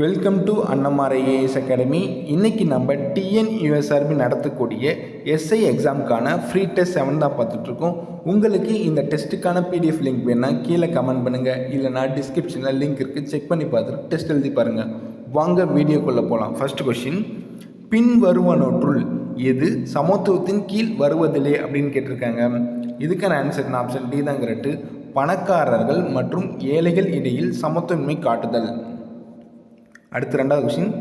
Welcome to Annamar IAS academy இன்றைக்கி நம்ம TNUSRB நடத்தக்கூடிய எஸ்ஐ எக்ஸாமுக்கான ஃப்ரீ டெஸ்ட் செவன் தான் பார்த்துட்ருக்கோம். உங்களுக்கு இந்த டெஸ்ட்டுக்கான பிடிஎஃப் லிங்க் வேணால் கீழே கமெண்ட் பண்ணுங்கள் இல்லைனா டிஸ்கிரிப்ஷனில் லிங்க் இருக்குது செக் பண்ணி பார்த்துட்டு டெஸ்ட் எழுதி பாருங்கள் வாங்க வீடியோக்குள்ளே போகலாம் ஃபர்ஸ்ட் கொஷின் பின் வருவனொற்றுள் எது சமத்துவத்தின் கீழ் வருவதில்லை அப்படின்னு கேட்டிருக்காங்க. இதுக்கான ஆன்சர் ஆப்ஷன் டி தான் கரெக்டு பணக்காரர்கள் மற்றும் ஏழைகள் இடையில் சமத்துவமை காட்டுதல். அடுத்து ரெண்டாவது கொஸ்டின்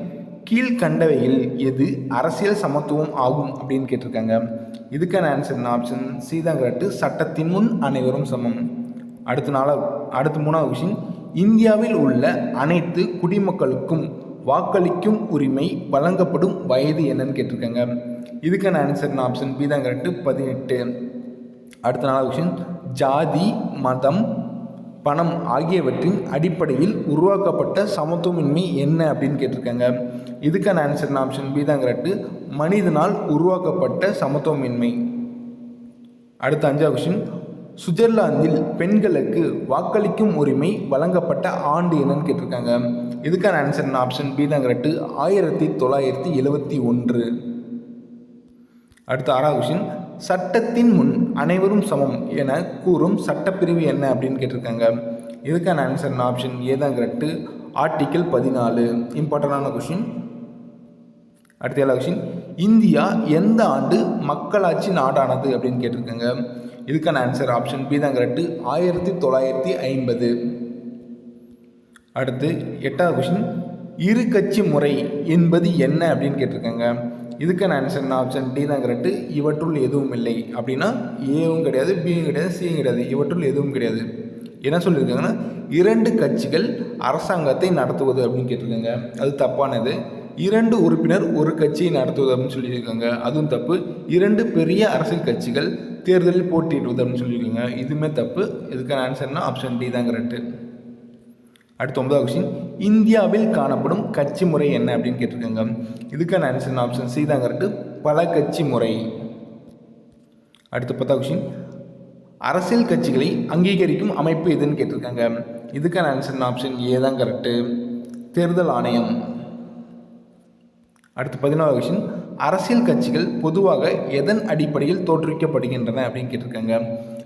கீழ்கண்டவையில் எது அரசியல் சமத்துவம் ஆகும் அப்படின்னு கேட்டிருக்காங்க. இதுக்கான ஆன்சர் ஆப்ஷன் சீதாங்கரட்டு கரெக்டு. சட்டத்தின் முன் அனைவரும் சமம். அடுத்த நாலாவது அடுத்து மூணாவது கொஸ்டின் இந்தியாவில் உள்ள அனைத்து குடிமக்களுக்கும் வாக்களிக்கும் உரிமை வழங்கப்படும் வயது என்னன்னு கேட்டிருக்காங்க. இதுக்கான ஆன்சர் ஆப்ஷன் பி தான் கரெக்டு. பதினெட்டு. அடுத்த நாலாவது கொஸ்டின் ஜாதி மதம் பணம் ஆகியவற்றின் அடிப்படையில் உருவாக்கப்பட்ட சமத்துவமின்மை என்ன அப்படின்னு கேட்டிருக்காங்க. இதுக்கான ஆன்சர் ஆப்ஷன் பி தான் கரெக்டு மனிதனால் உருவாக்கப்பட்ட சமத்துவமின்மை. அடுத்த அஞ்சாவது கொஷின் சுவிட்சர்லாந்தில் பெண்களுக்கு வாக்களிக்கும் உரிமை வழங்கப்பட்ட ஆண்டு என்னன்னு கேட்டிருக்காங்க. இதுக்கான ஆன்சர் ஆப்ஷன் பி தான் கரெக்டு ஆயிரத்தி தொள்ளாயிரத்தி எழுபத்தி ஒன்று. அடுத்த ஆறாவது கொஷின் சட்டத்தின் முன் அனைவரும் சமம் என கூறும் சட்டப்பிரிவு என்ன அப்படின்னு கேட்டிருக்காங்க. இதுக்கான ஆன்சர் ஆப்ஷன் ஏ தான் கரெக்டு ஆர்டிக்கிள் பதினாலு. இம்பார்ட்டண்டான கொஷின் அடுத்த ஏழாவது கொஷின் இந்தியா எந்த ஆண்டு மக்களாட்சி நாடானது அப்படின்னு கேட்டிருக்காங்க. இதுக்கான ஆன்சர் ஆப்ஷன் பி தான் கரெக்டு ஆயிரத்தி தொள்ளாயிரத்தி ஐம்பது. அடுத்து எட்டாவது கொஷின் இரு கட்சி முறை என்பது என்ன அப்படின்னு கேட்டிருக்காங்க. இதுக்கான ஆன்சர் ஆப்ஷன் டி தான் கரெக்டு இவற்றுள் எதுவும் இல்லை. அப்படின்னா ஏவும் கிடையாது பியும் கிடையாது சியும் கிடையாது. இவற்றுள் எதுவும் கிடையாது. என்ன சொல்லியிருக்காங்கன்னா இரண்டு கட்சிகள் அரசாங்கத்தை நடத்துவது அப்படின்னு கேட்டிருக்காங்க. அது தப்பானது. இரண்டு உறுப்பினர் ஒரு கட்சியை நடத்துவது அப்படின்னு சொல்லியிருக்காங்க. அதுவும் தப்பு. இரண்டு பெரிய அரசியல் கட்சிகள் தேர்தலில் போட்டியிடுவது அப்படின்னு சொல்லியிருக்காங்க. இதுவுமே தப்பு. இதுக்கான ஆன்சர்னா ஆப்ஷன் டி தான் கரெக்டு அடுத்து ஒன்பதாவது கொஸ்டின் இந்தியாவில் காணப்படும் கட்சி முறை என்ன அப்படின்னு கேட்டிருக்காங்க. இதுக்கான ஆன்சர் ஆப்ஷன் சி தான் கரெக்டு பல கட்சி முறை. அடுத்து பத்தாவது கொஸ்டின் அரசியல் கட்சிகளை அங்கீகரிக்கும் அமைப்பு எதுன்னு கேட்டிருக்காங்க. இதுக்கான ஆன்சர் ஆப்ஷன் ஏ தான் கரெக்டு தேர்தல் ஆணையம். அடுத்து பதினாலாவது கொஸ்டின் அரசியல் கட்சிகள் பொதுவாக எதன் அடிப்படையில் தோற்றுவிக்கப்படுகின்றன அப்படின்னு கேட்டிருக்காங்க.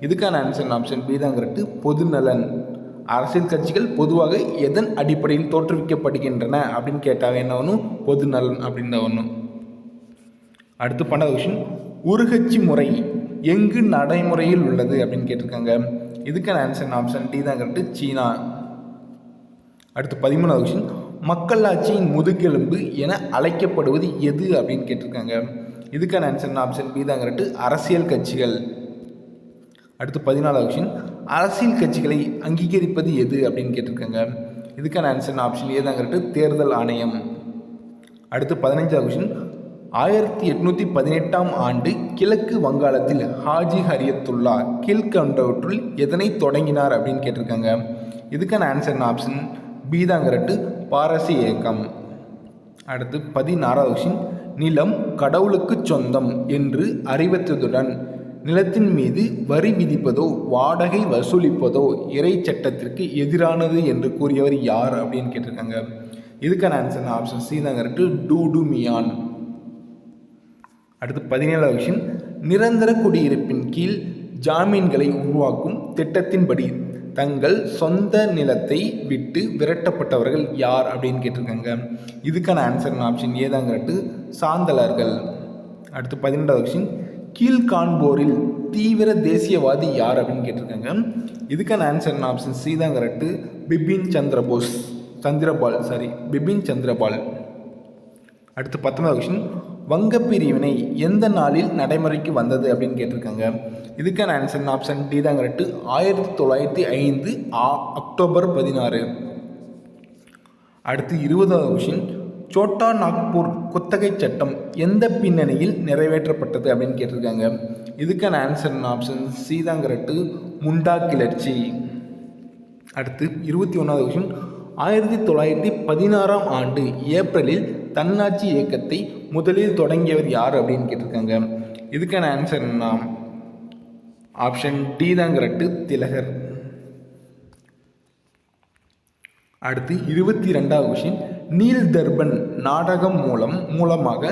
இதுக்கான ஆன்சர் ஆப்ஷன் பி தான் கரெக்டு பொதுநலன். அரசியல் கட்சிகள் பொதுவாக எதன் அடிப்படையில் தோற்றுவிக்கப்படுகின்றன அப்படின்னு கேட்டாங்க என்ன ஒன்றும் பொது நலன் அப்படின்னு ஒன்றும் அடுத்து பன்னெண்டாவது கொஷின் உருகட்சி முறை எங்கு நடைமுறையில் உள்ளது அப்படின்னு கேட்டிருக்காங்க. இதுக்கான ஆன்சர் ஆப்ஷன் டி தான் கரெக்டு சீனா. அடுத்து பதிமூணாவது கொஷின் மக்களாட்சியின் முதுகெலும்பு என அழைக்கப்படுவது எது அப்படின்னு கேட்டிருக்காங்க. இதுக்கான ஆன்சர் ஆப்ஷன் பி தான் கரெக்டு அரசியல் கட்சிகள். அடுத்து பதினாலாவது கொஷின் அரசியல் கட்சிகளை அங்கீகரிப்பது எது அப்படின்னு கேட்டிருக்காங்க. இதுக்கான ஆன்சர் ஆப்ஷன் ஏ தான் கரெக்டு தேர்தல் ஆணையம். அடுத்து பதினைஞ்சாவது கொஷின் ஆயிரத்தி எட்நூற்றி பதினெட்டாம் ஆண்டு கிழக்கு வங்காளத்தில் ஹாஜி ஹரியத்துல்லா கீழ்கண்டவற்றுள் எதனை தொடங்கினார் அப்படின்னு கேட்டிருக்காங்க. இதுக்கான ஆன்சர் ஆப்ஷன் பி தான் கரெக்டு பாரசி இயக்கம். அடுத்து பதினாறாவது கொஷின் நிலம் கடவுளுக்கு சொந்தம் என்று அறிவித்ததுடன் நிலத்தின் மீது வரி விதிப்பதோ வாடகை வசூலிப்பதோ இறை சட்டத்திற்கு எதிரானது என்று கூறியவர் யார் அப்படின்னு கேட்டிருக்காங்க. இதுக்கான ஆன்சர் ஆப்ஷன் சி தான் கரெக்டு டூடு மியான். அடுத்து பதினேழாவது விஷயம் நிரந்தர குடியிருப்பின் கீழ் ஜாமீன்களை உருவாக்கும் திட்டத்தின்படி தங்கள் சொந்த நிலத்தை விட்டு விரட்டப்பட்டவர்கள் யார் அப்படின்னு கேட்டிருக்காங்க. இதுக்கான ஆன்சர் ஆப்ஷன் ஏதாங்கிறட்டு சாந்தலர்கள். அடுத்து பதினெண்டாவது விஷயம் கீழ்காண்போரில் தீவிர தேசியவாதி யார் அப்படின்னு கேட்டிருக்காங்க. இதுக்கான ஆன்சர் ஆப்ஷன் சி தான் கரெக்டு பிபின் சந்திரபோஸ் சந்திரபால் சாரி பிபின் சந்திரபால். அடுத்து பத்தொன்பது கொஷின் வங்க பிரிவினை எந்த நாளில் நடைமுறைக்கு வந்தது அப்படின்னு கேட்டிருக்காங்க. இதுக்கான ஆன்சர் ஆப்ஷன் டி தான் கரெக்டு ஆயிரத்தி தொள்ளாயிரத்தி ஐந்து அக்டோபர் பதினாறு. அடுத்து இருபதாவது கொஷின் சோட்டா நாக்பூர் குத்தகை சட்டம் எந்த பின்னணியில் நிறைவேற்றப்பட்டது அப்படின்னு கேட்டிருக்காங்க. இதுக்கான ஆன்சர் ஆப்ஷன் சீதாங்கரட்டு முண்டா கிளர்ச்சி. அடுத்து இருபத்தி ஒன்றாவது கொஷின் ஆயிரத்தி தொள்ளாயிரத்தி பதினாறாம் ஆண்டு ஏப்ரலில் தன்னாட்சி இயக்கத்தை முதலில் தொடங்கியவர் யார் அப்படின்னு கேட்டிருக்காங்க. இதுக்கான ஆன்சர் என்ன ஆப்ஷன் டி தான் கரெக்டு திலகர். அடுத்து இருபத்தி ரெண்டாவது கொஷின் நீல் தர்பன் நாடகம் மூலம் மூலமாக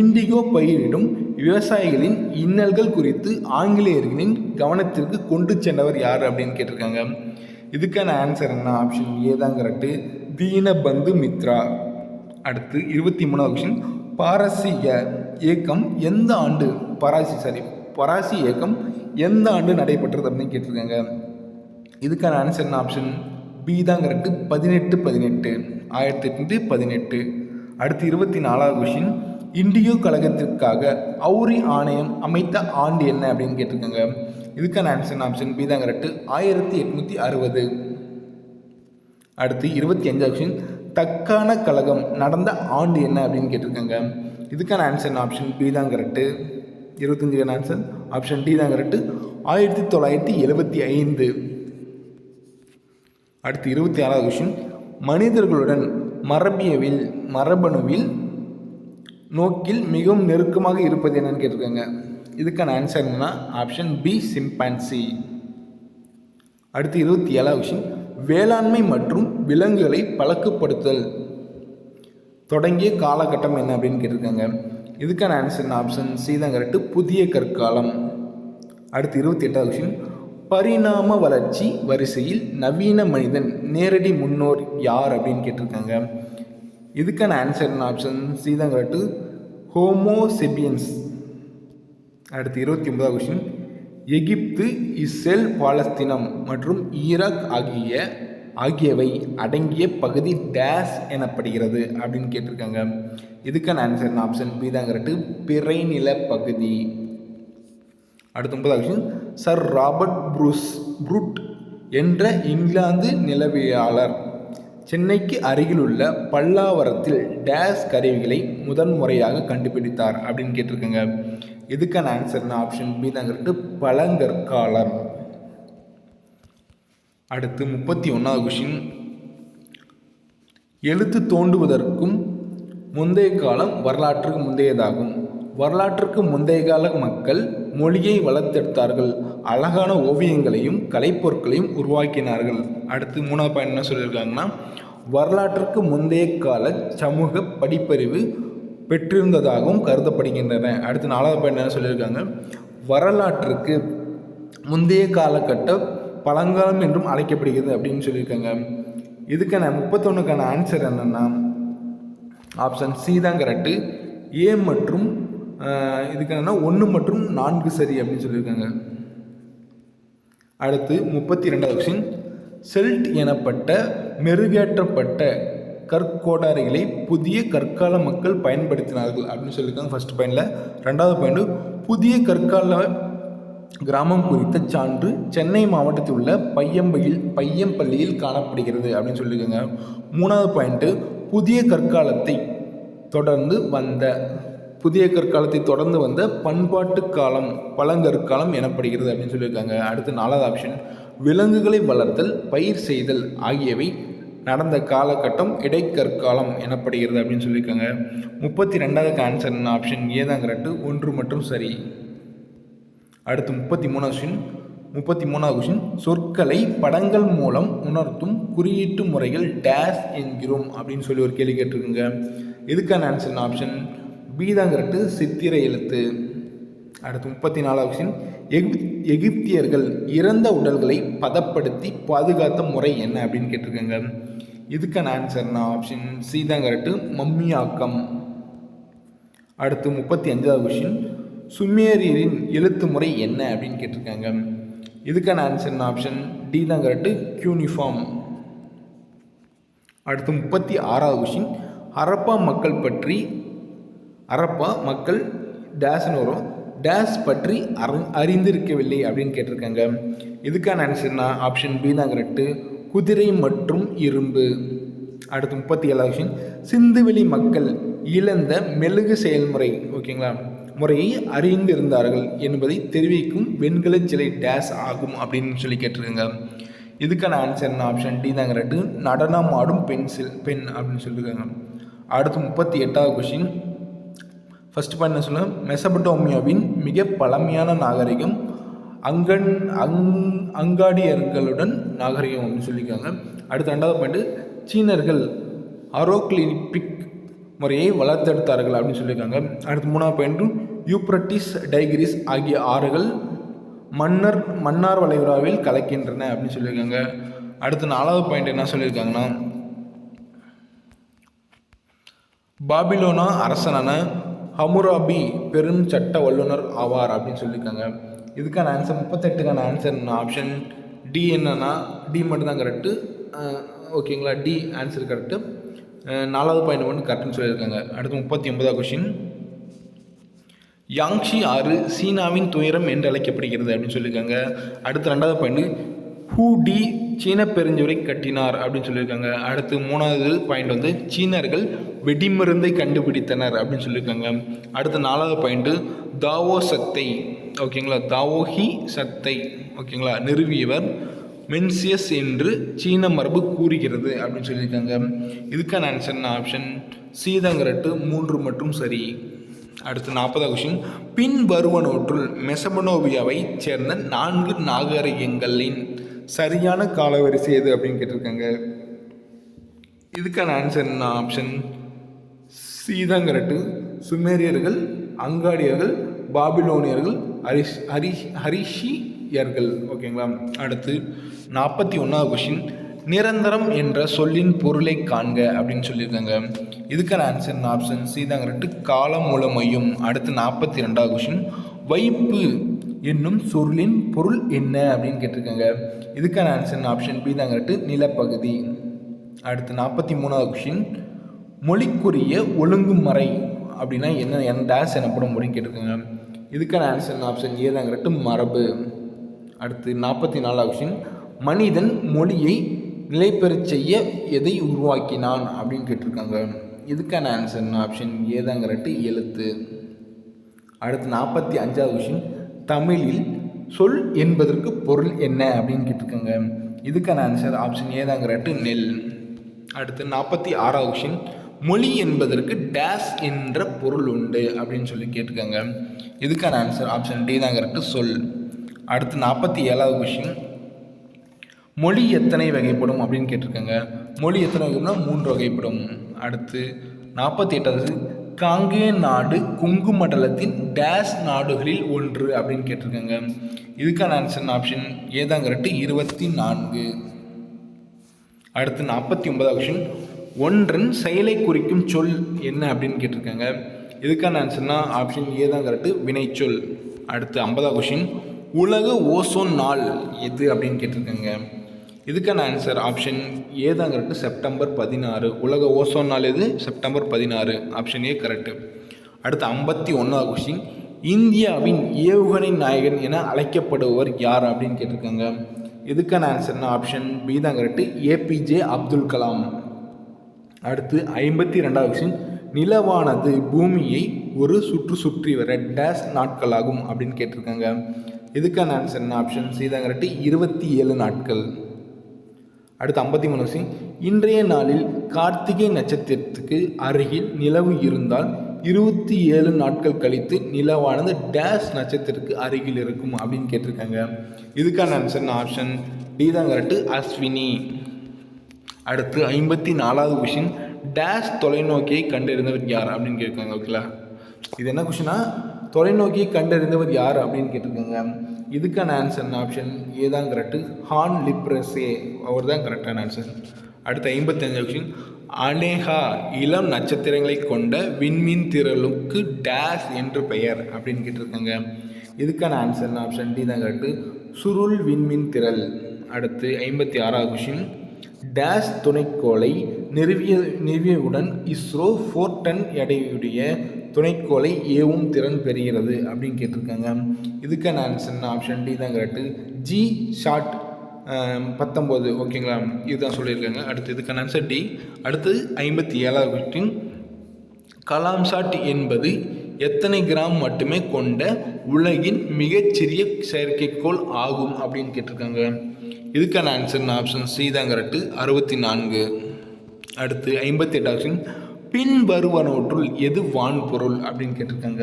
இண்டிகோ பயிரிடும் விவசாயிகளின் இன்னல்கள் குறித்து ஆங்கிலேயர்களின் கவனத்திற்கு கொண்டு சென்றவர் யார் அப்படின்னு கேட்டிருக்காங்க. இதுக்கான ஆன்சர் என்ன? ஆப்ஷன் ஏ தான் கரெக்டு தீனபந்து மித்ரா. அடுத்து இருபத்தி மூணாவது கொஷின் பாரசீக இயக்கம் எந்த ஆண்டு பராசி சாரி பராசி இயக்கம் எந்த ஆண்டு நடைபெற்றது அப்படின்னு கேட்டிருக்காங்க. இதுக்கான ஆன்சர் என்ன? ஆப்ஷன் பி தான் கரெக்டு பதினெட்டு பதினெட்டு. ஆயிரத்தி எட்நூற்றி பதினெட்டு. அடுத்து இருபத்தி நாலாவது கொஷின் இண்டியோ கழகத்திற்காக அவுரி ஆணையம் அமைத்த ஆண்டு என்ன அப்படின்னு கேட்டிருக்காங்க. இதுக்கான ஆன்சர் ஆப்ஷன் பி தான் கரெக்டு ஆயிரத்தி எட்நூற்றி அறுபது. அடுத்து இருபத்தி அஞ்சாவது கொஷின் தக்கான கழகம் நடந்த ஆண்டு என்ன அப்படின்னு கேட்டிருக்காங்க. இதுக்கான ஆன்சர் ஆப்ஷன் பி தான் கரெக்டு இருபத்தஞ்சுக்கான ஆன்சர் ஆப்ஷன் டி தான் கரெக்டு ஆயிரத்தி தொள்ளாயிரத்தி எழுபத்தி ஐந்து. அடுத்து இருபத்தி ஆறாவது கொஷின் மனிதர்களுடன் மரபியவில் மரபணுவில் நோக்கில் மிகவும் நெருக்கமாக இருப்பது என்னன்னு கேட்டிருக்காங்க. இதுக்கான ஆன்சர் என்னன்னா ஆப்ஷன் பி சிம்பான்சி அடுத்து இருபத்தி ஏழாவது கொஷின் வேளாண்மை மற்றும் விலங்குகளை பழக்கப்படுத்தல். தொடங்கிய காலகட்டம் என்ன அப்படின்னு கேட்டிருக்காங்க. இதுக்கான ஆன்சர் ஆப்ஷன் சி தான் கரெக்டு புதிய கற்காலம். அடுத்து இருபத்தி எட்டாவது கொஷின் பரிணாம வளர்ச்சி வரிசையில் நவீன மனிதன் நேரடி முன்னோர் யார் அப்படின்னு கேட்டிருக்காங்க. இதுக்கான answer option C correct homo sapiens அடுத்து இருபத்தி ஒன்பதாவது கொஷின் எகிப்து இஸ்ரேல் பாலஸ்தீனம் மற்றும் ஈராக் ஆகிய ஆகியவை அடங்கிய பகுதி டேஸ் எனப்படுகிறது அப்படின்னு கேட்டிருக்காங்க. இதுக்கான ஆன்சர் ஆப்ஷன் பி தான் கரெக்டு பிறைநில பகுதி. அடுத்த ஒன்பதாவது question sir Robert Bruce Foote என்ற இங்கிலாந்து நிலவியாளர் சென்னைக்கு அருகிலுள்ள பல்லாவரத்தில் டேஸ் கருவிகளை முதன்முறையாக கண்டுபிடித்தார் அப்படின்னு கேட்டிருக்கேங்க. இதுக்கான ஆன்சர்னா ஆப்ஷன் பி தான் கரெக்டு பழங்கற்காலர் அடுத்து முப்பத்தி ஒன்றாவது கொஷின் எழுத்து தோண்டுவதற்கும் முந்தைய காலம் வரலாற்றுக்கு முந்தையதாகும். வரலாற்றுக்கு முந்தைய கால மக்கள் மொழியை வளர்த்தெடுத்தார்கள். அழகான ஓவியங்களையும் கலைப்பொருட்களையும் உருவாக்கினார்கள். அடுத்து மூணாவது பாயிண்ட் என்ன சொல்லியிருக்காங்கன்னா வரலாற்றுக்கு முந்தைய கால சமூக படிப்பறிவு பெற்றிருந்ததாகவும் கருதப்படுகின்றன. அடுத்து நாலாவது பாயிண்ட் என்ன சொல்லியிருக்காங்க வரலாற்றுக்கு முந்தைய காலகட்ட பழங்காலம் என்றும் அழைக்கப்படுகிறது அப்படின்னு சொல்லியிருக்காங்க. இதுக்கான முப்பத்தொன்றுக்கான ஆன்சர் என்னென்னா ஆப்ஷன் சி தான் கரெக்டு ஏ மற்றும் இதுக்கு என்னென்னா ஒன்று மற்றும் நான்கு சரி அப்படின்னு சொல்லியிருக்காங்க. அடுத்து முப்பத்தி ரெண்டாவது கொஸ்டின் செல்ட் எனப்பட்ட மெருகேற்றப்பட்ட கற்கோடாரிகளை புதிய கற்கால மக்கள் பயன்படுத்தினார்கள் அப்படின்னு சொல்லியிருக்காங்க ஃபர்ஸ்ட் பாயிண்டில் ரெண்டாவது பாயிண்ட் புதிய கற்கால கிராமம் குறித்த சான்று சென்னை மாவட்டத்தில் உள்ள பையம்பையில் பையம்பள்ளியில் காணப்படுகிறது அப்படின்னு சொல்லியிருக்காங்க. மூணாவது பாயிண்ட்டு புதிய கற்காலத்தை தொடர்ந்து வந்த புதிய கற்காலத்தை தொடர்ந்து வந்த பண்பாட்டு காலம் பழங்கற்காலம் எனப்படுகிறது அப்படின்னு சொல்லியிருக்காங்க. அடுத்து நாலாவது ஆப்ஷன் விலங்குகளை வளர்த்தல் பயிர் செய்தல் ஆகியவை நடந்த காலகட்டம் இடைக்கற்காலம் எனப்படுகிறது அப்படின்னு சொல்லியிருக்காங்க. முப்பத்தி ரெண்டாவது ஆன்சர் ஆப்ஷன் ஏதாங்க கரெக்டு ஒன்று மற்றும் சரி. அடுத்து முப்பத்தி மூணாவது கொஷின் முப்பத்தி மூணாவது கொஷின் சொற்களை படங்கள் மூலம் உணர்த்தும் குறியீட்டு முறைகள் டேஸ் என்கிறோம் அப்படின்னு சொல்லி ஒரு கேள்வி கேட்டிருக்குங்க. இதுக்கான ஆன்சர் ஆப்ஷன் பி சித்திரை எழுத்து. அடுத்து முப்பத்தி நாலாவது விஷயம் எகிப் எகிப்தியர்கள் இறந்த உடல்களை பதப்படுத்தி பாதுகாத்த முறை என்ன அப்படின்னு கேட்டிருக்காங்க. இதுக்கான ஆன்சர்னா ஆப்ஷன் சீதாங்கரட்டு மம்மியாக்கம். அடுத்து முப்பத்தி அஞ்சாவது கொஷின் சுமேரியரின் எழுத்து முறை என்ன அப்படின்னு கேட்டிருக்காங்க. இதுக்கான ஆன்சர்னா ஆப்ஷன் டி தான் கரெக்டு அடுத்து முப்பத்தி ஆறாவது கொஷின் ஹரப்பா மக்கள் பற்றி அரப்பா மக்கள் டேஸ்னு வரும். டேஸ் பற்றி அறி அறிந்திருக்கவில்லை அப்படின்னு கேட்டிருக்காங்க. இதுக்கான ஆன்சர்னா ஆப்ஷன் பி தான் கரெக்டு குதிரை மற்றும் இரும்பு. அடுத்து முப்பத்தி ஏழாவது கொஷின் சிந்துவெளி மக்கள் இழந்த மெழுகு செயல்முறை ஓகேங்களா? முறையை அறிந்திருந்தார்கள் என்பதை தெரிவிக்கும் வெண்கல சிலை டேஸ் ஆகும் அப்படின்னு சொல்லி கேட்டிருக்காங்க. இதுக்கான ஆன்சர் ஆப்ஷன் டி தான் கரெக்டு நடனம் ஆடும் பென்சில் பெண் அப்படின்னு சொல்லியிருக்காங்க அடுத்து முப்பத்தி எட்டாவது கொஷின் ஃபர்ஸ்ட் பாயிண்ட் என்ன சொல்லுங்கள் மெசபடோமியாவின் மிக பழமையான நாகரிகம் அங்கன் அங் அங்காடியர்களுடன் நாகரிகம் அப்படின்னு சொல்லியிருக்காங்க. அடுத்து ரெண்டாவது பாயிண்ட்டு சீனர்கள் அரோக்லிபிக் முறையை வளர்த்தெடுத்தார்கள் அப்படின்னு சொல்லியிருக்காங்க. அடுத்து மூணாவது பாயிண்ட்டு யூப்ரட்டிஸ் டைகிரிஸ் ஆகிய ஆறுகள் மன்னர் மன்னார் வளைகுடாவில் கலக்கின்றன அப்படின்னு சொல்லியிருக்காங்க. அடுத்து நாலாவது பாயிண்ட் என்ன சொல்லியிருக்காங்கன்னா பாபிலோனா அரசனான ஹமுராபி பெரும் சட்ட வல்லுனர் ஆவார் அப்படின்னு சொல்லியிருக்காங்க. இதுக்கான ஆன்சர் முப்பத்தெட்டுக்கான ஆன்சர் ஆப்ஷன் டி என்னன்னா டி மட்டும்தான் கரெக்டு ஓகேங்களா டி ஆன்சர் கரெக்டு நாலாவது பாயிண்ட் ஒன்று கரெக்டுன்னு சொல்லியிருக்காங்க. அடுத்து முப்பத்தி ஒன்பதாவது கொஷின் யாங்ஷி ஆறு சீனாவின் துயரம் என்று அழைக்கப்படுகிறது அப்படின்னு சொல்லியிருக்காங்க. அடுத்து ரெண்டாவது பாயிண்ட் ஹூ டி சீன பெருஞ்சுவரை கட்டினார் அப்படின்னு சொல்லியிருக்காங்க. அடுத்து மூணாவது பாயிண்ட் வந்து சீனர்கள் வெடிமருந்தை கண்டுபிடித்தனர் அப்படின்னு சொல்லியிருக்காங்க. அடுத்து நாலாவது பாயிண்ட்டு தாவோ சத்தை ஓகேங்களா தாவோஹி சத்தை ஓகேங்களா நிறுவியவர் மென்சியஸ் என்று சீன மரபு கூறுகிறது அப்படின்னு சொல்லியிருக்காங்க. இதுக்கான ஆன்சர் ஆப்ஷன் சீதங்கரட்டு மூன்று மற்றும் சரி. அடுத்து நாற்பதாவது கொஷின் பின் வருவனோற்றுள் மெசபனோவியாவை சேர்ந்த நான்கு நாகரிகங்களின் சரியான காலவரிசை எது அப்படின்னு கேட்டிருக்காங்க. இதுக்கான ஆன்சர் என்ன? ஆப்ஷன் சீதாங்கரட்டு சுமேரியர்கள் அங்காடியர்கள் பாபிலோனியர்கள் ஹரிஷ் ஹரிஷ் ஹரிஷியர்கள். ஓகேங்களா அடுத்து நாற்பத்தி ஒன்றாவது கொஷின் நிரந்தரம் என்ற சொல்லின் பொருளை காண்க அப்படின்னு சொல்லியிருக்காங்க. இதுக்கான ஆன்சர் ஆப்ஷன் சீதாங்கிறட்டு காலம் மூலமையும் அடுத்து நாற்பத்தி ரெண்டாவது கொஷின் வைப்பு என்னும் சொல்லின் பொருள் என்ன அப்படின்னு கேட்டிருக்காங்க. இதுக்கான ஆன்சர் ஆப்ஷன் பி தாங்கரட்டு நிலப்பகுதி. அடுத்து நாற்பத்தி மூணாவது கொஷின் மொழிக்குரிய ஒழுங்குமுறை அப்படின்னா என்ன என் டேஸ் எனப்படும் அப்படின்னு கேட்டிருக்காங்க. இதுக்கான ஆன்சர் ஆப்ஷன் ஏ தாங்கரட்டு மரபு. அடுத்து நாற்பத்தி நாலாவது கொஷின் மனிதன் மொழியை நிலைபெறச் செய்ய எதை உருவாக்கினான் அப்படின்னு கேட்டிருக்காங்க. இதுக்கான ஆன்சர் ஆப்ஷன் ஏதாங்கிறட்டு எழுத்து. அடுத்து நாற்பத்தி அஞ்சாவது கொஷின் தமிழில் சொல் என்பதற்கு பொருள் என்ன அப்படின்னு கேட்டிருக்காங்க. இதுக்கான ஆன்சர் ஆப்ஷன் ஏதாங்கிறட்டு நெல். அடுத்து நாற்பத்தி ஆறாவது கொஷின் மொழி என்பதற்கு டேஸ் என்ற பொருள் உண்டு அப்படின்னு சொல்லி கேட்டிருக்காங்க. இதுக்கான ஆன்சர் ஆப்ஷன் டி தாங்கிறட்டு சொல். அடுத்து நாற்பத்தி ஏழாவது கொஷின் மொழி எத்தனை வகைப்படும் அப்படின்னு கேட்டிருக்காங்க. மொழி எத்தனை வகைப்படும்னா மூன்று வகைப்படும். அடுத்து நாற்பத்தி எட்டாவது காங்கேய நாடு குங்கு மண்டலத்தின் டேஸ் நாடுகளில் ஒன்று அப்படின்னு கேட்டிருக்காங்க. இதுக்கான ஆன்சர் ஆப்ஷன் ஏதாங்கிறட்டு இருபத்தி நான்கு. அடுத்து நாற்பத்தி ஒன்பதாவது கொஷின் ஒன்றன் செயலை குறிக்கும் சொல் என்ன அப்படின்னு கேட்டிருக்காங்க. இதுக்கான ஆன்சர்னா ஆப்ஷன் ஏதான் கரெக்டு வினைச்சொல் அடுத்து ஐம்பதாவது கொஷின் உலக ஓசோன் நாள் எது அப்படின்னு கேட்டிருக்காங்க. இதுக்கான ஆன்சர் ஆப்ஷன் ஏ தான் கரெக்டு செப்டம்பர் பதினாறு. உலக ஓசோன் நாள் எது? செப்டம்பர் பதினாறு. ஆப்ஷன் ஏ கரெக்டு அடுத்து ஐம்பத்தி ஒன்றாவது கொஸ்டின் இந்தியாவின் ஏவுகணை நாயகன் என அழைக்கப்படுபவர் யார் அப்படின்னு கேட்டிருக்காங்க. இதுக்கான ஆன்சர்னா ஆப்ஷன் பி தான் கரெக்டு ஏபிஜே அப்துல் கலாம். அடுத்து ஐம்பத்தி ரெண்டாவது கொஸ்டின் நிலவானது பூமியை ஒரு சுற்று சுற்றி வர டேஸ் நாட்களாகும் அப்படின்னு கேட்டிருக்காங்க. இதுக்கான ஆன்சர் என்ன ஆப்ஷன் சி தான் கரெக்டு இருபத்தி ஏழு நாட்கள். அடுத்து ஐம்பத்தி மூணு விஷயம் இன்றைய நாளில் கார்த்திகை நட்சத்திரத்துக்கு அருகில் நிலவு இருந்தால் இருபத்தி ஏழு நாட்கள் கழித்து நிலவானது டேஷ் நட்சத்திரத்துக்கு அருகில் இருக்கும் அப்படின்னு கேட்டிருக்காங்க. இதுக்கான ஆன்சர் ஆப்ஷன் டி தான் கரெக்டு அஸ்வினி. அடுத்து ஐம்பத்தி நாலாவது கொஷின் டேஷ் தொலைநோக்கியை கண்டறிந்தவர் யார் அப்படின்னு கேட்குறாங்க ஓகேங்களா இது என்ன கொஷினா தொலைநோக்கியை கண்டறிந்தவர் யார் அப்படின்னு கேட்டிருக்காங்க. இதுக்கான ஆன்சர் ஆப்ஷன் ஏ தான் கரெக்டு ஹான் லிப்ரஸே அவர் தான் கரெக்டான ஆன்சர் அடுத்த ஐம்பத்தஞ்சு ஆப்ஷன் அனேகா இளம் நட்சத்திரங்களை கொண்ட விண்மீன் திரளுக்கு டேஷ் என்று பெயர் அப்படின்னு கேட்டிருக்காங்க. இதுக்கான ஆன்சர் ஆப்ஷன் டி தான் கரெக்டு சுருள் விண்மீன் திரள். அடுத்து ஐம்பத்தி ஆறாவது கொஷின் டேஷ் துணைக்கோளை நிறுவிய நிறுவியவுடன் இஸ்ரோ ஃபோர்டன் எடையுடைய துணைக்கோளை ஏவும் திறன் பெறுகிறது அப்படின்னு கேட்டிருக்காங்க. இதுக்கான ஆன்சர் ஆப்ஷன் டி தான் கரெக்டு ஜி ஷார்ட் பத்தொம்போது ஓகேங்களா இதுதான் சொல்லியிருக்காங்க. அடுத்து இதுக்கான ஆன்சர் டி அடுத்து ஐம்பத்தி ஏழாவது கொஸ்டின் கலாம் ஷாட் என்பது எத்தனை கிராம் மட்டுமே கொண்ட உலகின் மிகச்சிறிய செயற்கைக்கோள் ஆகும் அப்படின்னு கேட்டிருக்காங்க. இதுக்கான ஆன்சர் ஆப்ஷன் சி தான் கரெக்டு அறுபத்தி நான்கு. அடுத்து ஐம்பத்தி எட்டு ஆப்ஷன் பின் வருவனவற்றுள் எது வான் பொருள் அப்படின்னு கேட்டிருக்காங்க.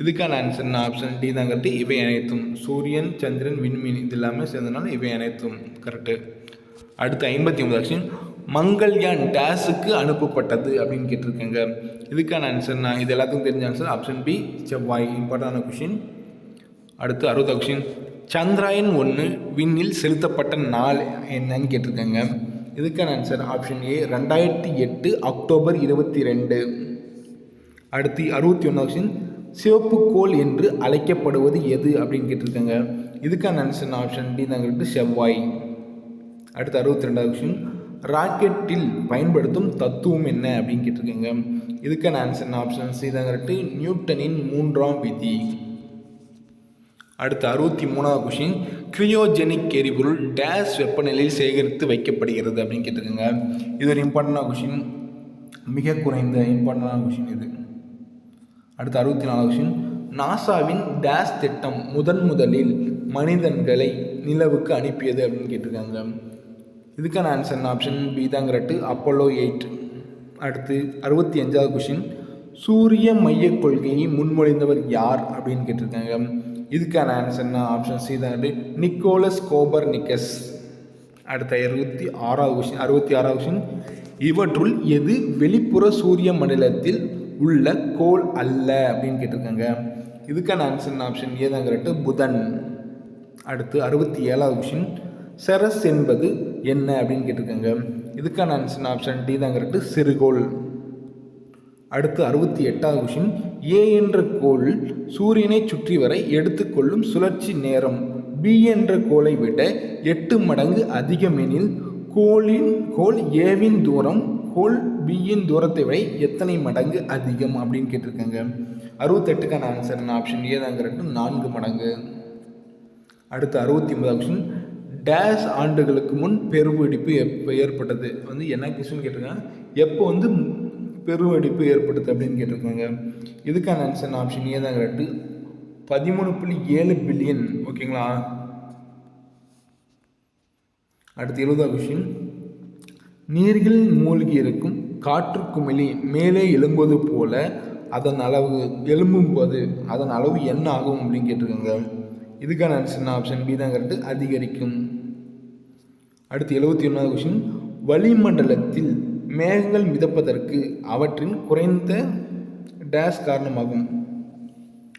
இதுக்கான ஆன்சர் ஆப்ஷன் டி தான் கரெக்டு இவை அனைத்தும் சூரியன் சந்திரன் விண்மீன் இது எல்லாமே சேர்ந்தனால இவை அனைத்தும் கரெக்டு அடுத்து ஐம்பத்தி ஒன்பது ஆப்ஷன் மங்கள்யான் டேஸுக்கு அனுப்பப்பட்டது அப்படின்னு கேட்டிருக்கேங்க. இதுக்கான ஆன்சர் நான் இது எல்லாத்துக்கும் தெரிஞ்ச ஆன்சர் ஆப்ஷன் பி செவ்வாய். இம்பார்ட்டண்டான கொஷின் அடுத்து அறுபது கொஷின் சந்திராயன் ஒன்று விண்ணில் செலுத்தப்பட்ட நாள் என்னன்னு கேட்டிருக்காங்க. இதுக்கான ஆன்சர் ஆப்ஷன் ஏ ரெண்டாயிரத்தி எட்டு அக்டோபர் இருபத்தி ரெண்டு. அடுத்து அறுபத்தி ஒன்று ஆப்ஷன் சிவப்பு கோல் என்று அழைக்கப்படுவது எது அப்படின்னு கேட்டிருக்காங்க. இதுக்கான ஆன்சர் ஆப்ஷன் டி தாங்கிறது செவ்வாய். அடுத்து அறுபத்தி ரெண்டாவது கொஷின் ராக்கெட்டில் பயன்படுத்தும் தத்துவம் என்ன அப்படின்னு கேட்டிருக்காங்க. இதுக்கான ஆன்சர் ஆப்ஷன் சி தாங்கிறது நியூட்டனின் மூன்றாம் விதி. அடுத்து அறுபத்தி மூணாவது கொஷின் கிரியோஜெனிக் எரிபொருள் டேஸ் வெப்பநிலையில் சேகரித்து வைக்கப்படுகிறது அப்படின்னு கேட்டிருக்காங்க. இது ஒரு இம்பார்ட்டண்டான கொஷின் மிக குறைந்த இம்பார்ட்டண்டான கொஷின் இது. அடுத்து அறுபத்தி நாலாவது கொஷின் நாசாவின் டேஸ் திட்டம் முதன் முதலில் மனிதன்களை நிலவுக்கு அனுப்பியது அப்படின்னு கேட்டிருக்காங்க. இதுக்கான ஆன்சர் ஆப்ஷன் பி தாங்கிறட்டு அப்போலோ எயிட் அடுத்து அறுபத்தி அஞ்சாவது கொஷின் சூரிய மையக் கொள்கையை முன்மொழிந்தவர் யார் அப்படின்னு கேட்டிருக்காங்க. இதுக்கான ஆன்சர்னா ஆப்ஷன் சி தான். நிக்கோலஸ் கோபர் நிக்கஸ் அடுத்த இருபத்தி ஆறாவது கொஷின் அறுபத்தி ஆறாவது கொஷின் இவற்றுள் எது வெளிப்புற சூரிய மண்டலத்தில் உள்ள கோல் அல்ல அப்படின்னு கேட்டிருக்காங்க. இதுக்கான ஆன்சர் ஆப்ஷன் ஏ தான் கரெக்டு புதன். அடுத்து அறுபத்தி ஏழாவது கொஷின் செரஸ் என்பது என்ன அப்படின்னு கேட்டிருக்காங்க. இதுக்கான ஆன்சர் ஆப்ஷன் டி தான் கரெக்டு சிறுகோள். அடுத்து அறுபத்தி எட்டாவது கொஷின் ஏ என்ற கோள் சூரியனை சுற்றி வரை எடுத்துக்கொள்ளும் சுழற்சி நேரம். பி என்ற கோளை விட எட்டு மடங்கு அதிகம் எனில் கோளின் கோள் ஏவின் தூரம் கோள் பியின் தூரத்தை விட எத்தனை மடங்கு அதிகம் அப்படின்னு கேட்டிருக்காங்க. அறுபத்தெட்டுக்கான ஆன்சர் ஆப்ஷன் ஏ தாங்கிறது நான்கு மடங்கு. அடுத்து அறுபத்தி ஒன்பதாவது ஆப்ஷன் டேஸ் ஆண்டுகளுக்கு முன் பெருவெடிப்பு எப்போ ஏற்பட்டது. வந்து என்ன கொஸ்டின் கேட்டிருக்காங்க? எப்போ வந்து பெருவெடிப்பு ஏற்படுது அப்படின்னு கேட்டிருக்காங்க. இதுக்கான ஆன்சர் ஆப்ஷன் ஏ தான் கரெக்டு பதிமூணு புள்ளி ஏழு பில்லியன் ஓகேங்களா அடுத்து இருபதாம் கொஷின் நீரில் மூழ்கி இருக்கும் காற்று குமிழி மேலே எழும்புவது போல அதன் அளவு எழும்பும் போது அதன் அளவு என்ன ஆகும் அப்படின்னு கேட்டிருக்காங்க. இதுக்கான ஆன்சர் ஆப்ஷன் பி தான் கரெக்டு அதிகரிக்கும். அடுத்து எழுபத்தி ஒன்றாவது கொஷின் வளிமண்டலத்தில் மேகங்கள் மிதப்பதற்கு அவற்றின் குறைந்த டேஷ் காரணமாகும்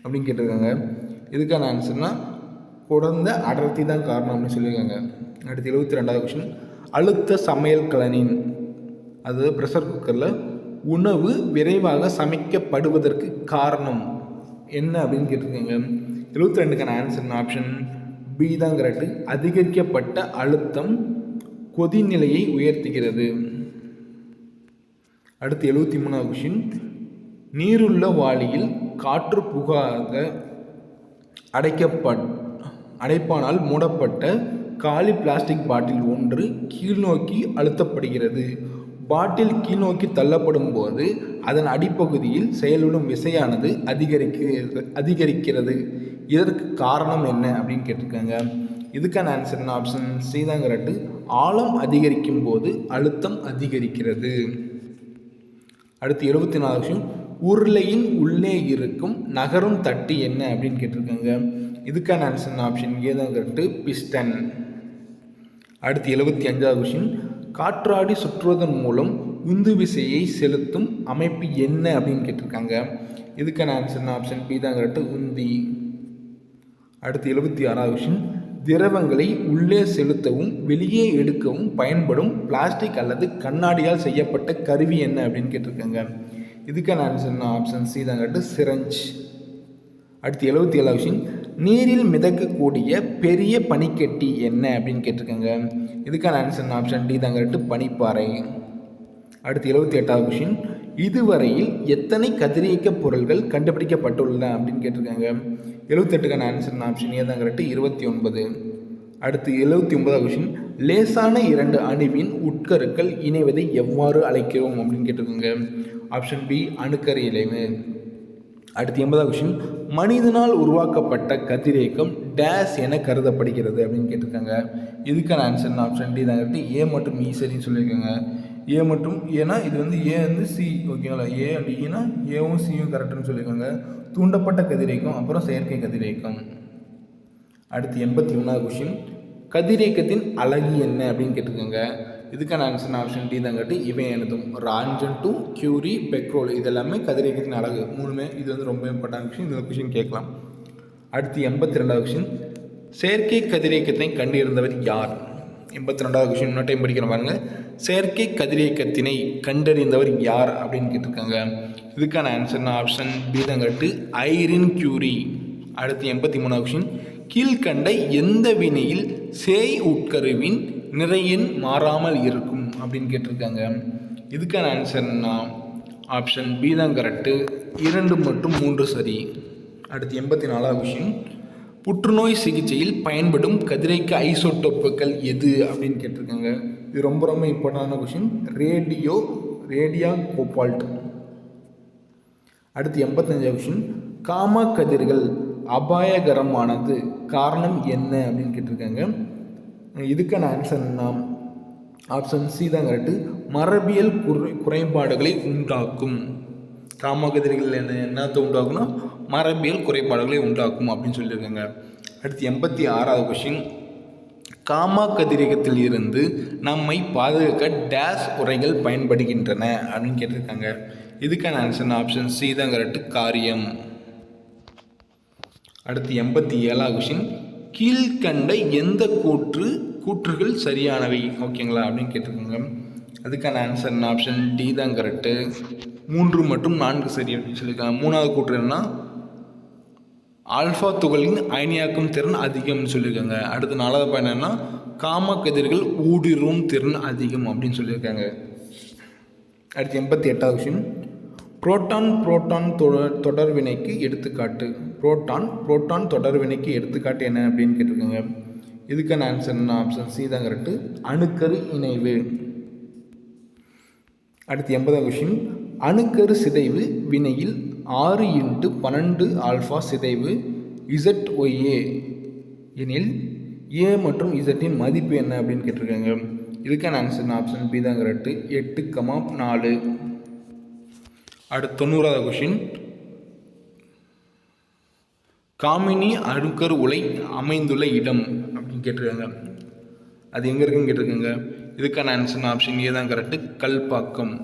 அப்படின்னு கேட்டிருக்காங்க. இதுக்கான ஆன்சர்னா குறைந்த அடர்த்தி தான் காரணம் அப்படின்னு சொல்லியிருக்காங்க. அடுத்து எழுபத்தி ரெண்டாவது கொஷின் அழுத்த சமையல் கலனின் அதாவது ப்ரெஷர் குக்கரில் உணவு விரைவாக சமைக்கப்படுவதற்கு காரணம் என்ன அப்படின்னு கேட்டிருக்காங்க. எழுபத்தி ரெண்டுக்கான ஆன்சர் ஆப்ஷன் பி தான் கரெக்டு அதிகரிக்கப்பட்ட அழுத்தம் கொதிநிலையை உயர்த்துகிறது. அடுத்து எழுபத்தி மூணாவது கொஷின் நீருள்ள வாளியில் காற்று புகாத அடைக்கப்பட் அடைப்பானால் மூடப்பட்ட காலி பிளாஸ்டிக் பாட்டில் ஒன்று கீழ்நோக்கி அழுத்தப்படுகிறது. பாட்டில் கீழ்நோக்கி தள்ளப்படும் போது அதன் அடிப்பகுதியில் செயல்படும் விசையானது அதிகரிக்கிறது அதிகரிக்கிறது. இதற்கு காரணம் என்ன அப்படின்னு கேட்டிருக்காங்க. இதுக்கான ஆன்சர் என்ன? ஆப்ஷன் சி தான் கரெக்டு ஆழம் அதிகரிக்கும் போது அழுத்தம் அதிகரிக்கிறது. அடுத்து எழுபத்தி நாலு விஷயம் உருளையின் உள்ளே இருக்கும் நகரும் தட்டு என்ன அப்படின்னு கேட்டிருக்காங்க. இதுக்கான ஆன்சர் ஆப்ஷன் ஏ தான் கரெக்டு பிஸ்டன் அடுத்து எழுபத்தி அஞ்சாவது விஷயம் காற்றாடி சுற்றுவதன் மூலம் உந்து விசையை செலுத்தும் அமைப்பு என்ன அப்படின்னு கேட்டிருக்காங்க. இதுக்கான ஆன்சர் ஆப்ஷன் பி தான் கரெக்டு உந்தி. அடுத்து எழுபத்தி ஆறாவது விஷயம் திரவங்களை உள்ளே செலுத்தவும் வெளியே எடுக்கவும் பயன்படும் பிளாஸ்டிக் அல்லது கண்ணாடியால் செய்யப்பட்ட கருவி என்ன அப்படின்னு கேட்டிருக்காங்க. இதுக்கான ஆன்சர் ஆப்ஷன் சி தான் சிரஞ்ச் அடுத்து எழுபத்தி ஏழாவது விஷயம் நீரில் மிதக்கக்கூடிய பெரிய பனிக்கட்டி என்ன அப்படின்னு கேட்டிருக்காங்க. இதுக்கான ஆன்சர் ஆப்ஷன் டி தான் பனிப்பாறை. அடுத்து எழுபத்தி எட்டாவது விஷயம் இதுவரையில் எத்தனை கதிரியக்க பொருள்கள் கண்டுபிடிக்கப்பட்டுள்ளன அப்படின்னு கேட்டிருக்காங்க. எழுபத்தெட்டுக்கான ஆன்சர் ஆப்ஷன் ஏ தான் கரெக்டு. இருபத்தி ஒன்பது. அடுத்து எழுபத்தி ஒன்பதாவது கொஷின் லேசான இரண்டு அணுவின் உட்கருக்கள் இணைவதை எவ்வாறு அழைக்கிறோம் அப்படின்னு கேட்டிருக்கோங்க. ஆப்ஷன் பி அணுக்கரு இணைவு அடுத்து எண்பதாவது கொஷின் மனிதனால் உருவாக்கப்பட்ட கதிரியக்கம் டேஸ் என கருதப்படுகிறது அப்படின்னு கேட்டிருக்காங்க. இதுக்கான ஆன்சர் ஆப்ஷன் டி தான் கரெக்டு. ஏ மற்றும் ஈ சரின்னு சொல்லியிருக்காங்க. ஏ மற்றும் ஏன்னா இது வந்து ஏ வந்து சி ஓகேங்களா ஏ அண்ட் ஈனா e ஏவும் சியும் கரெக்டுன்னு சொல்லியிருக்காங்க தூண்டப்பட்ட கதிரியக்கம் அப்புறம் செயற்கை கதிரியக்கம் அடுத்து எண்பத்தி ஒன்றாவது கொஷின் கதிரேக்கத்தின் அழகு என்ன அப்படின்னு கேட்டுக்கோங்க. இதுக்கான ஆன்சர் ஆப்ஷன் டி தான் கட்டு இவன் எழுதும். ராஞ்சன் டு கியூரி பெட்ரோல் இது எல்லாமே அழகு. மூணுமே இது வந்து ரொம்ப இம்பார்ட்டன் விஷயம் இந்த கொஷின் கேட்கலாம். அடுத்து எண்பத்தி ரெண்டாவது கொஷின் செயற்கை கதிரேக்கத்தை கண்டிருந்தவர் யார்? எண்பத்தி ரெண்டாவது கொஷின் இன்னொரு டைம் படிக்கிற பாருங்கள் செயற்கை கதிரியக்கத்தினை கண்டறிந்தவர் யார் அப்படின்னு கேட்டிருக்காங்க. இதுக்கான ஆன்சர்னா ஆப்ஷன் பி தான் ஐரின் கியூரி. அடுத்து எண்பத்தி மூணு ஆப்ஷன் கீழ்கண்ட எந்த வினையில் சேய் உட்கருவின் நிறையின் மாறாமல் இருக்கும் அப்படின்னு கேட்டிருக்காங்க. இதுக்கான ஆன்சர்னா ஆப்ஷன் பி தான் கரெக்டு இரண்டு மற்றும் மூன்று சரி. அடுத்து எண்பத்தி நாலாவது விஷயம் புற்றுநோய் சிகிச்சையில் பயன்படும் கதிரைக்கு ஐசோட்டோப்புகள் எது அப்படின்னு கேட்டிருக்காங்க. இது ரொம்ப ரொம்ப இம்பார்ட்டண்டான கொஷின் ரேடியோ ரேடியா கோபால்ட். அடுத்து எண்பத்தஞ்சாவது கொஷின் காம கதிர்கள் அபாயகரமானது காரணம் என்ன அப்படின்னு கேட்டிருக்காங்க. இதுக்கான ஆன்சர் என்ன? ஆப்ஷன் சி தான் கரெக்டு மரபியல் குறை குறைபாடுகளை உண்டாக்கும். காமாகதிர்கள் என்ன என்னத்தை உண்டாக்கும்னா மரபியல் குறைபாடுகளை உண்டாக்கும் அப்படின்னு சொல்லியிருக்காங்க. அடுத்து எண்பத்தி ஆறாவது கொஷின் காமா கதிரியக்கத்தில் இருந்து நம்மை பாதுகாக்க டேஸ் உரைகள் பயன்படுகின்றன அப்படின்னு கேட்டிருக்காங்க. இதுக்கான ஆன்சர் ஆப்ஷன் சி தான் கரெக்டு காரியம். அடுத்து எண்பத்தி ஏழாவது கொஷின் கீழ்கண்ட எந்த கூற்று கூற்றுகள் சரியானவை? ஓகேங்களா அப்படின்னு கேட்டிருக்காங்க. அதுக்கான ஆன்சர் ஆப்ஷன் டி தான் கரெக்டு மூன்று மற்றும் நான்கு சரி அப்படின்னு சொல்லியிருக்காங்க. மூணாவது கூற்று என்னன்னா ஆல்ஃபா துகளின் அயனியாக்கும் திறன் அதிகம்னு சொல்லியிருக்காங்க. அடுத்து நாலாவது பயன் என்னன்னா காம கதிர்கள் ஊடுருவும் திறன் அதிகம் அப்படின்னு சொல்லியிருக்காங்க. அடுத்து எண்பத்தி எட்டாவது விஷயம் புரோட்டான் புரோட்டான் தொடர் தொடர் வினைக்கு எடுத்துக்காட்டு. புரோட்டான் புரோட்டான் தொடர் வினைக்கு எடுத்துக்காட்டு என்ன அப்படின்னு கேட்டிருக்காங்க. இதுக்கான ஆன்சர் என்ன? ஆப்ஷன் சி தான் கரெக்டு அணுக்கரு இணைவு. அடுத்து எண்பதாம் விஷயம் அணுக்கரு சிதைவு வினையில் ஆறு இன்ட்டு பன்னெண்டு ஆல்ஃபா சிதைவு இசட் ஒய்ஏ எனில் ஏ மற்றும் இசட்டின் மதிப்பு என்ன அப்படின்னு கேட்டிருக்காங்க. இதுக்கான ஆன்சர் ஆப்ஷன் பி தான் கரெக்டு எட்டு கமா நாலு. அடுத்து தொண்ணூறாவது கொஷின் காமினி அணுக்கரு உலை அமைந்துள்ள இடம் அப்படின்னு கேட்டிருக்காங்க. அது எங்கே இருக்குன்னு கேட்டிருக்காங்க. இதுக்கான ஆன்சர் ஆப்ஷன் ஏ தான் கரெக்டு கல்பாக்கம்.